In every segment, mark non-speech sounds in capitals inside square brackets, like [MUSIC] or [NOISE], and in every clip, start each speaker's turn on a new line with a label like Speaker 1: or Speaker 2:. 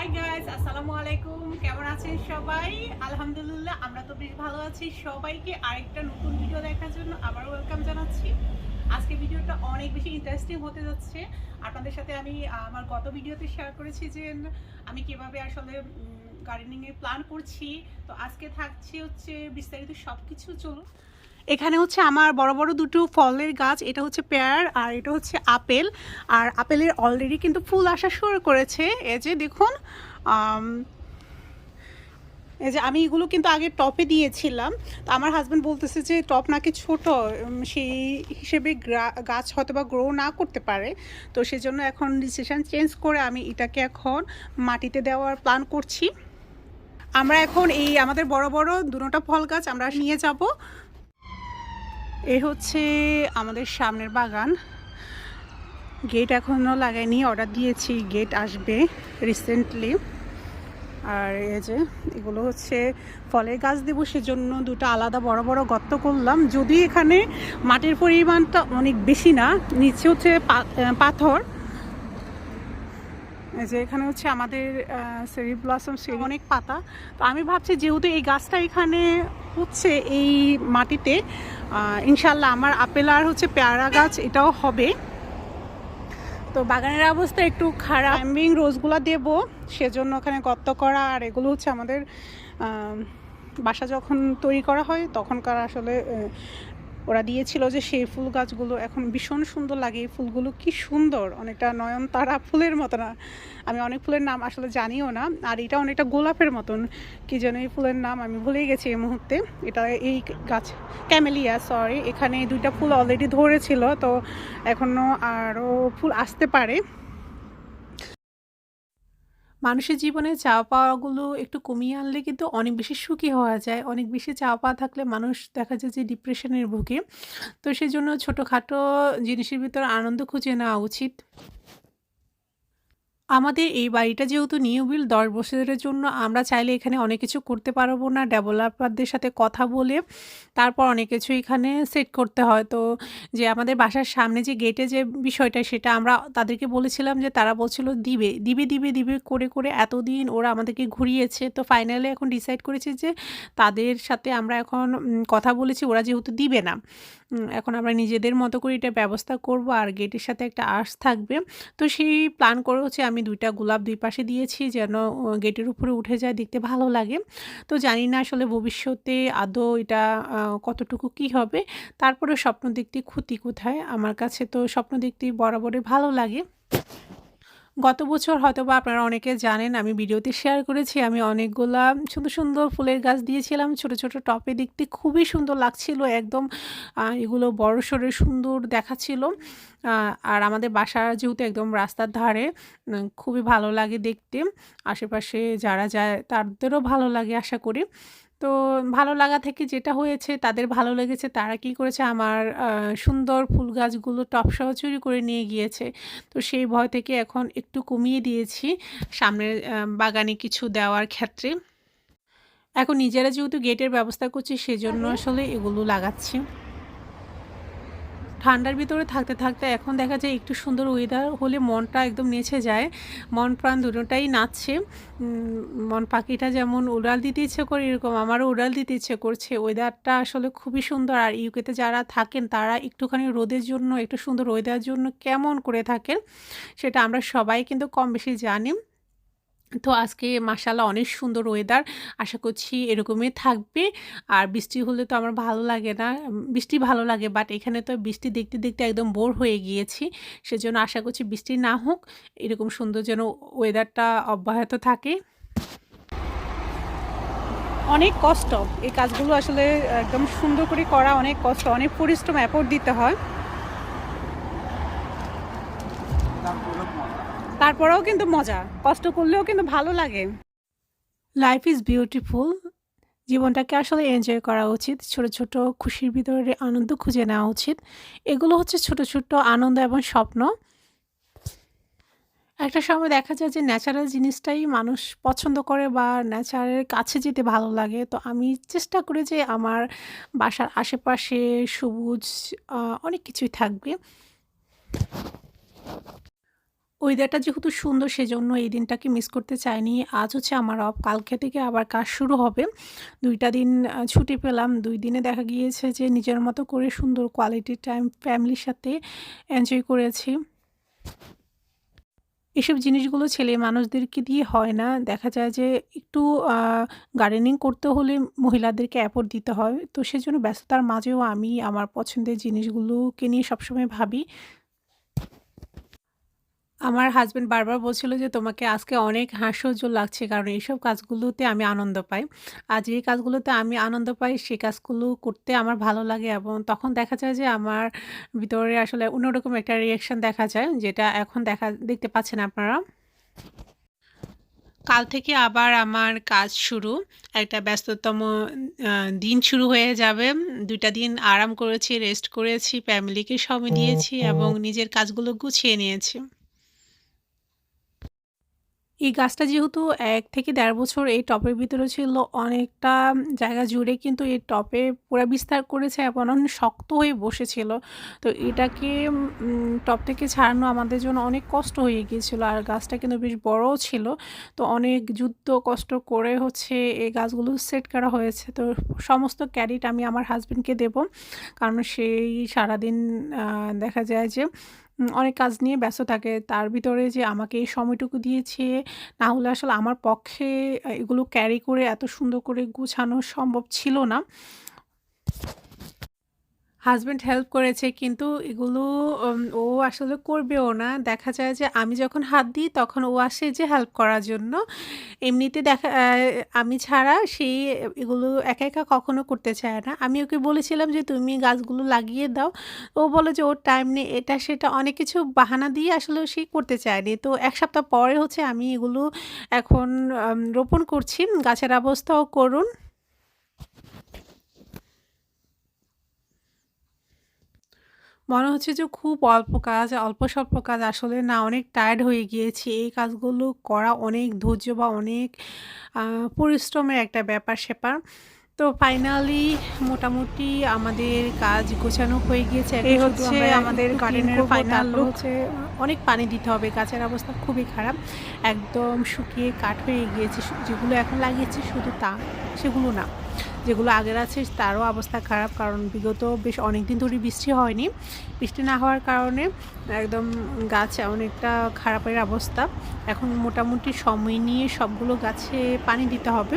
Speaker 1: Hi guys আসসালামু আলাইকুম। কেমন আছেন সবাই? আলহামদুলিল্লাহ, আমরা তো বেশ ভালো আছি। সবাইকে আরেকটা নতুন ভিডিও দেখার জন্য আবার ওয়েলকাম জানাচ্ছি। আজকে ভিডিওটা অনেক বেশি ইন্টারেস্টিং হতে যাচ্ছে। আপনাদের সাথে আমি, আমার গত ভিডিওতে শেয়ার করেছি যে, আমি কীভাবে আসলে গার্ডেনিং এর প্ল্যান করছি। তো আজকে থাকছে হচ্ছে বিস্তারিত সব কিছু চলুন। এখানে হচ্ছে আমার বড় বড় দুটো ফলের গাছ, এটা হচ্ছে পেয়ার আর এটা হচ্ছে আপেল। আর আপেলের অলরেডি কিন্তু ফুল আসা শুরু করেছে। এই যে দেখুন এই যে আমি এগুলো কিন্তু আগে টপে দিয়েছিলাম। তো আমার হাজব্যান্ড বলতেছে যে টপ নাকি ছোট সেই হিসেবে গাছ হয়তো বা গ্রো না করতে পারে। তো সেজন্য এখন ডিসিশন চেঞ্জ করে আমি এটাকে এখন মাটিতে দেওয়ার প্ল্যান করছি। আমরা এখন এই আমাদের বড় বড় দুটোটা ফল গাছ আমরা নিয়ে যাব। এ হচ্ছে আমাদের সামনের বাগান। গেট এখনও লাগাইনি অর্ডার দিয়েছি গেট আসবে রিসেন্টলি আর এই যে, এগুলো হচ্ছে ফলের গাছ দেবো সেজন্য দুটো আলাদা বড় বড় গর্ত করলাম। যদি এখানে মাটির পরিমাণটা অনেক বেশি না, নিচে হচ্ছে পাথর। এই যে এখানে হচ্ছে আমাদের সেরি ব্লসম অনেক পাতা। তো আমি ভাবছি যেহেতু এই গাছটা এখানে হচ্ছে এই মাটিতে ইনশাল্লাহ আমার আপেল আর হচ্ছে পেয়ারা গাছ এটাও হবে। তো বাগানের অবস্থা একটু খারাপ। ক্লাইম্বিং রোজগুলো দেব, সেজন্য ওখানে গর্ত করা আর এগুলো হচ্ছে আমাদের বাসা যখন তৈরি করা হয়, তখনকার আসলে ওরা দিয়েছিল যে সেই ফুল গাছগুলো এখন ভীষণ সুন্দর লাগে। এই ফুলগুলো কি সুন্দর, অনেকটা নয়নতারা ফুলের মতো না। আমি অনেক ফুলের নাম আসলে জানিও না, আর এটা অনেকটা গোলাপের মতন। কি যেন এই ফুলের নাম আমি ভুলেই গেছি এই মুহূর্তে। এটা এই গাছ, ক্যামেলিয়া সরি এখানে দুইটা ফুল অলরেডি ধরেছিল, তো এখনও আরও ফুল আসতে পারে। মানুষের জীবনে চাওয়া পাওয়াগুলো একটু কমিয়ে আনলে কিন্তু অনেক বেশি সুখী হওয়া যায়। অনেক বেশি চাওয়া পাওয়া থাকলে মানুষ দেখা যায় যে ডিপ্রেশনের ভুগে। তো সেই জন্য ছোটোখাটো জিনিসের ভিতর আনন্দ খুঁজে নেওয়া উচিত। আমাদের এই বাড়িটা যেহেতু নিউ বিল দশ বছরের জন্য আমরা চাইলে এখানে অনেক কিছু করতে পারব না। ডেভেলপারদের সাথে কথা বলে তারপর অনেক কিছু এখানে সেট করতে হয়। তো যে আমাদের বাসার সামনে যে গেটে যে বিষয়টা, সেটা আমরা তাদেরকে বলেছিলাম যে তারা বলছিল, দিবে দিবে দিবে দিবে, করে করে এতদিন ওরা আমাদেরকে ঘুরিয়েছে। তো ফাইনালি এখন ডিসাইড করেছে যে তাদের সাথে আমরা এখন কথা বলেছি, ওরা যেহেতু দিবে না। এখন আমরা নিজেদের মতো করে এটা ব্যবস্থা করব আর গেটের সাথে একটা আর্স থাকবে। তো সেই প্ল্যান করে হচ্ছে আমি দুইটা গোলাপ দুই পাশে দিয়েছি যেন গেটের উপরে উঠে যায় দেখতে ভালো লাগে। তো জানি না আসলে ভবিষ্যতে আদৌ এটা কতটুকু কি হবে। তারপরে স্বপ্ন দেখতে ক্ষতি কোথায়? আমার কাছে তো স্বপ্ন দেখতে বরাবরই ভালো লাগে। গত বছর হয়তো বা আপনারা অনেকে জানেন, আমি ভিডিওতে শেয়ার করেছি, আমি অনেকগুলা সুন্দর সুন্দর ফুলের গাছ দিয়েছিলাম, ছোট ছোট টপে দেখতে খুবই সুন্দর লাগছিল, একদম এগুলো বড় সড়ো সুন্দর দেখাচ্ছিল। আর আমাদের বাসা যেহেতু একদম রাস্তার ধারে খুবই ভালো লাগে দেখতে। আশেপাশে যারা যায় তাদেরও ভালো লাগে আশা করি। তো ভালো লাগা থেকে যেটা হয়েছে, তাদের ভালো লেগেছে, তারা কি করেছে? আমার সুন্দর ফুল গাছগুলো টপসহ চুরি করে নিয়ে গিয়েছে। তো সেই ভয় থেকে এখন একটু কমিয়ে দিয়েছি সামনের বাগানে কিছু দেওয়ার ক্ষেত্রে। এখন নিজেরা যেহেতু গেটের ব্যবস্থা করছি, সেজন্য আসলে এগুলো লাগাচ্ছি। ঠান্ডার ভিতরে থাকতে থাকতে এখন দেখা যায় একটু সুন্দর ওয়েদার হলে মনটা একদম নেচে যায়। মন প্রাণ দুটোটাই নাচছে। মন পাখিটা যেমন উড়াল দিতে ইচ্ছে করে, এরকম আমারও উড়াল দিতে ইচ্ছে করছে। ওয়েদারটা আসলে খুবই সুন্দর। আর ইউকেতে যারা থাকেন, তারা একটুখানি রোদের জন্য, একটু সুন্দর ওয়েদার জন্য কেমন করে থাকেন, সেটা আমরা সবাই কিন্তু কম বেশি জানি। তো আজকে মাসাল্লাহ অনেক সুন্দর ওয়েদার আশা করছি এরকমই থাকবে। আর বৃষ্টি হলে তো আমার ভালো লাগে না। বৃষ্টি ভালো লাগে বাট এখানে তো বৃষ্টি দেখতে দেখতে একদম বোর হয়ে গিয়েছি। সেজন্য আশা করছি বৃষ্টি না হোক, এরকম সুন্দর যেন ওয়েদারটা অব্যাহত থাকে। অনেক কষ্ট। এই কাজগুলো আসলে একদম সুন্দর করে করা অনেক কষ্ট। অনেক পরিশ্রম অ্যাপোর্ট দিতে হয়। তারপরেও কিন্তু মজা। কষ্ট করলেও কিন্তু ভালো লাগে। লাইফ ইজ বিউটিফুল জীবনটাকে আসলে এনজয় করা উচিত। ছোট ছোট খুশির ভিতরে আনন্দ খুঁজে নেওয়া উচিত। এগুলো হচ্ছে ছোট ছোট আনন্দ এবং স্বপ্ন। একটা সময় দেখা যায় যে ন্যাচারাল জিনিসটাই মানুষ পছন্দ করে বা ন্যাচারের কাছে যেতে ভালো লাগে। তো আমি চেষ্টা করি যে আমার বাসার আশেপাশে সবুজ অনেক কিছুই থাকবে। ওয়েদারটা যেহেতু সুন্দর, সেজন্য এই দিনটাকে মিস করতে চাইনি। আজ হচ্ছে আমার অফ। কালকে থেকে আবার কাজ শুরু হবে। দুইটা দিন ছুটি পেলাম। দুই দিনে দেখা গিয়েছে যে নিজের মতো করে সুন্দর কোয়ালিটি টাইম ফ্যামিলির সাথে এনজয় করেছি। এসব জিনিসগুলো ছেলে মানুষদেরকে দিয়ে হয় না। দেখা যায় যে একটু গার্ডেনিং করতে হলে মহিলাদেরকে এফোর্ট দিতে হয়। তো সেজন্য ব্যস্ততার মাঝেও আমি আমার পছন্দের জিনিসগুলোকে নিয়ে সবসময় ভাবি। আমার হাজব্যান্ড বারবার বলছিল যে, "তোমাকে আজকে অনেক হাস্যোজ্জ্বল লাগছে।" কারণ এইসব কাজগুলোতে আমি আনন্দ পাই। আর যে কাজগুলোতে আমি আনন্দ পাই, সে কাজগুলো করতে আমার ভালো লাগে এবং তখন দেখা যায় যে আমার ভিতরে আসলে অন্যরকম একটা রিঅ্যাকশন দেখা যায়, যেটা এখন দেখা দেখতে পাচ্ছেন আপনারা। কাল থেকে আবার আমার কাজ শুরু। একটা ব্যস্ততম দিন শুরু হয়ে যাবে। দুইটা দিন আরাম করেছি, রেস্ট করেছি, ফ্যামিলিকে সময় দিয়েছি এবং নিজের কাজগুলো গুছিয়ে নিয়েছি। এই গাছটা যেহেতু এক থেকে দেড় বছর এই টবের ভিতরে ছিল, অনেকটা জায়গা জুড়ে কিন্তু এই টবে পুরা বিস্তার করেছে এবং অনেক শক্ত হয়ে বসেছিল। তো এটাকে টব থেকে ছাড়ানো আমাদের জন্য অনেক কষ্ট হয়ে গিয়েছিল। আর গাছটা কিন্তু বেশ বড়ও ছিল। তো অনেক যুদ্ধ কষ্ট করে হচ্ছে এই গাছগুলো সেট করা হয়েছে। তো সমস্ত ক্রেডিট আমি আমার হাসব্যান্ডকে দেব। কারণ সেই সারাদিন দেখা যায় যে অনেক কাজ নিয়ে ব্যস্ত থাকে। তার ভিতরে যে আমাকে এই সময়টুকু দিয়েছে, না হলে আসলে আমার পক্ষে এগুলো ক্যারি করে এত সুন্দর করে গুছানো সম্ভব ছিল না। হাসব্যান্ড হেল্প করেছে কিন্তু এগুলো ও আসলে করবেও না। দেখা যায় যে আমি যখন হাত দিই তখন ও আসে যে হেল্প করার জন্য। এমনিতে দেখা আমি ছাড়া সে এগুলো একা, একা কখনো করতে চায় না। আমি ওকে বলেছিলাম যে, "তুমি গাছগুলো লাগিয়ে দাও।" ও বলে যে ওর টাইম নেই। এটা সেটা অনেক কিছু বাহানা দিয়ে আসলে সে করতে চায়নি। তো এক সপ্তাহ পরে হচ্ছে আমি এগুলো এখন রোপণ করছি। গাছের অবস্থাও করুণ। মনে হচ্ছে যে খুব অল্প কাজ, অল্প স্বল্প কাজ আসলে না অনেক টায়ার্ড হয়ে গিয়েছি। এই কাজগুলো করা অনেক ধৈর্য বা অনেক পরিশ্রমের একটা ব্যাপার-স্যাপার। তো ফাইনালি মোটামুটি আমাদের কাজ গোছানো হয়ে গিয়েছে।
Speaker 2: এই হচ্ছে আমাদের গার্ডেনের ফাইনাল
Speaker 1: হচ্ছে অনেক পানি দিতে হবে। গাছের অবস্থা খুবই খারাপ। একদম শুকিয়ে কাঠ হয়ে গিয়েছে। যেগুলো এখন লাগিয়েছি শুধু তা, সেগুলো না। যেগুলো আগের আছে তারও অবস্থা খারাপ। কারণ বিগত বেশ অনেক দিন ধরে বৃষ্টি হয়নি। বৃষ্টি না হওয়ার কারণে একদম গাছ অনেকটা খারাপের অবস্থা। এখন মোটামুটি সময় নিয়ে সবগুলো গাছে পানি দিতে হবে।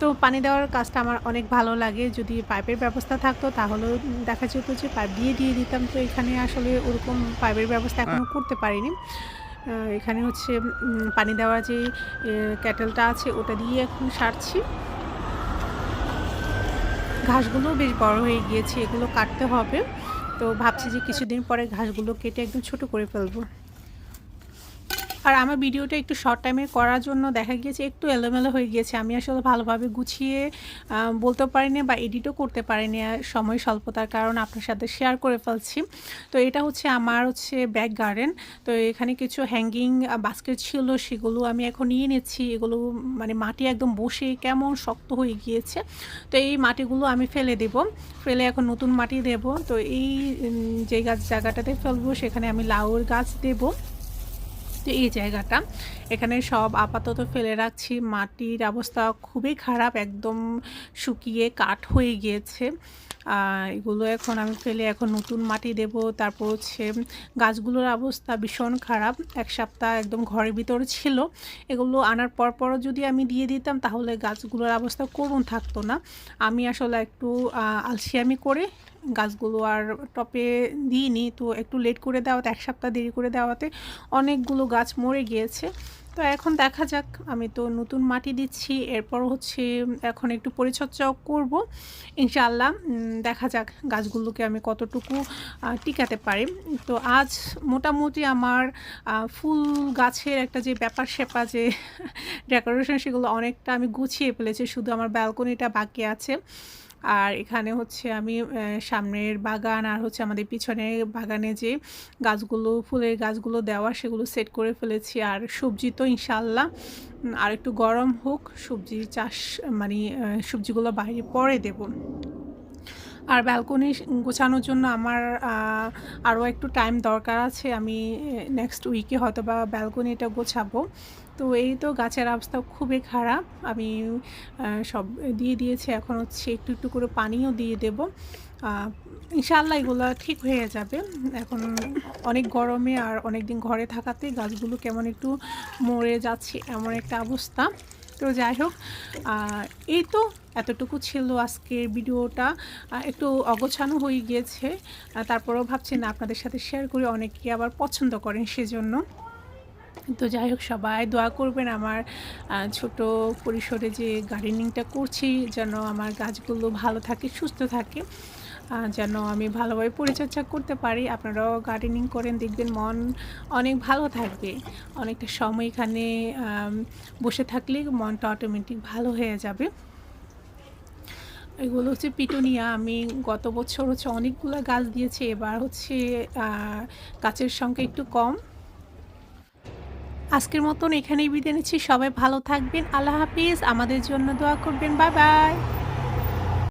Speaker 1: তো পানি দেওয়ার কাজটা আমার অনেক ভালো লাগে। যদি পাইপের ব্যবস্থা থাকতো তাহলেও দেখা যেত যে পাইপ দিয়ে, দিয়ে দিতাম। তো এখানে আসলে ওরকম পাইপের ব্যবস্থা এখনও করতে পারিনি। এখানে হচ্ছে পানি দেওয়ার যে ক্যাটেলটা আছে ওটা দিয়ে এখন সারছি। ঘাসগুলোও বেশ বড় হয়ে গিয়েছে। এগুলো কাটতে হবে। তো ভাবছি যে কিছুদিন পরে ঘাসগুলো কেটে একদম ছোট করে ফেলব। আর আমার ভিডিওটা একটু শর্ট টাইমে করার জন্য দেখা গিয়েছে, একটু এলোমেলো হয়ে গিয়েছে। আমি আসলে ভালোভাবে গুছিয়ে বলতে পারিনি বা এডিটও করতে পারিনি সময় স্বল্পতার কারণে আপনার সাথে শেয়ার করে ফেলছি। তো এটা হচ্ছে আমার হচ্ছে ব্যাক গার্ডেন। তো এখানে কিছু হ্যাঙ্গিং বাস্কেট ছিল, সেগুলো আমি এখন নিয়ে নিচ্ছি। এগুলো মানে মাটি একদম বসে কেমন শক্ত হয়ে গিয়েছে। তো এই মাটিগুলো আমি ফেলে দেব। ফেলে এখন নতুন মাটি দেব। তো এই যে গাছ জায়গাটাতে ফেলব, সেখানে আমি লাউর গাছ দেব। তো এই জায়গাটা। এখানে সব আপাতত ফেলে রাখছি। মাটির অবস্থা খুবই খারাপ। একদম শুকিয়ে কাঠ হয়ে গিয়েছে। এগুলো এখন আমি ফেলে এখন নতুন মাটি দেব। তারপর হচ্ছে গাছগুলোর অবস্থা ভীষণ খারাপ। এক সপ্তাহ একদম ঘরের ভিতরে ছিল। এগুলো আনার পর, পরও যদি আমি দিয়ে দিতাম তাহলে গাছগুলোর অবস্থা করুণ থাকতো না। আমি আসলে একটু আ আলসেমি করে গাছগুলো আর টবে দিইনি। তো একটু লেট করে দেওয়াতে, এক সপ্তাহ দেরি করে দেওয়াতে অনেকগুলো গাছ মরে গিয়েছে। তো এখন দেখা যাক। আমি তো নতুন মাটি দিচ্ছি। এরপর হচ্ছে এখন একটু পরিচর্যাও করব। ইনশাআল্লাহ দেখা যাক গাছগুলোকে আমি কতটুকু টিকাতে পারি। তো আজ মোটামুটি আমার ফুল গাছের একটা যে ব্যাপার সেপা যে [LAUGHS] ডেকোরেশন সেগুলো অনেকটা আমি গুছিয়ে ফেলেছি। শুধু আমার ব্যালকনিটা বাকি আছে। আর এখানে হচ্ছে আমি সামনের বাগান আর হচ্ছে আমাদের পিছনে বাগানে যে গাছগুলো ফুলের গাছগুলো দেওয়া সেগুলো সেট করে ফেলেছি। আর সবজি তো ইনশাল্লাহ আর একটু গরম হোক, সবজি চাষ মানে সবজিগুলো বাইরে পরে দেব। আর ব্যালকনি গোছানোর জন্য আমার আরও একটু টাইম দরকার আছে। আমি নেক্সট উইকে হয়তো বা ব্যালকনিটা গোছাবো। তো এই তো গাছের অবস্থা খুবই খারাপ। আমি সব দিয়ে দিয়েছি। এখন হচ্ছে একটু একটু করে পানিও দিয়ে দেব। ইনশাআল্লাহ এগুলো ঠিক হয়ে যাবে। এখন অনেক গরমে আর অনেক দিন ঘরে থাকাতে গাছগুলো কেমন একটু মরে যাচ্ছে এমন একটা অবস্থা। তো যাই হোক এই তো এতটুকু ছিল আজকের ভিডিওটা। একটু অগোছানো হয়ে গিয়েছে। তারপরেও ভাবছি না আপনাদের সাথে শেয়ার করে অনেকে আবার পছন্দ করেন সেজন্য। তো যাই হোক, সবাই দোয়া করবেন আমার ছোট পরিসরে যে গার্ডেনিংটা করছি, যেন আমার গাছগুলো ভালো থাকে, সুস্থ থাকে। যেন আমি ভালোভাবে পরিচর্যা করতে পারি। আপনারাও গার্ডেনিং করেন, দেখবেন মন অনেক ভালো থাকবে। অনেকটা সময় এখানে বসে থাকলে মনটা অটোমেটিক ভালো হয়ে যাবে। এগুলো হচ্ছে পিটুনিয়া। আমি গত বছর হচ্ছে অনেকগুলো গাছ দিয়েছি। এবার হচ্ছে গাছের সংখ্যা একটু কম। আজকের মতন এখানেই বিদায় নিচ্ছি। সবাই ভালো থাকবেন। আল্লাহ হাফিজ। আমাদের জন্য দোয়া করবেন। Bye bye.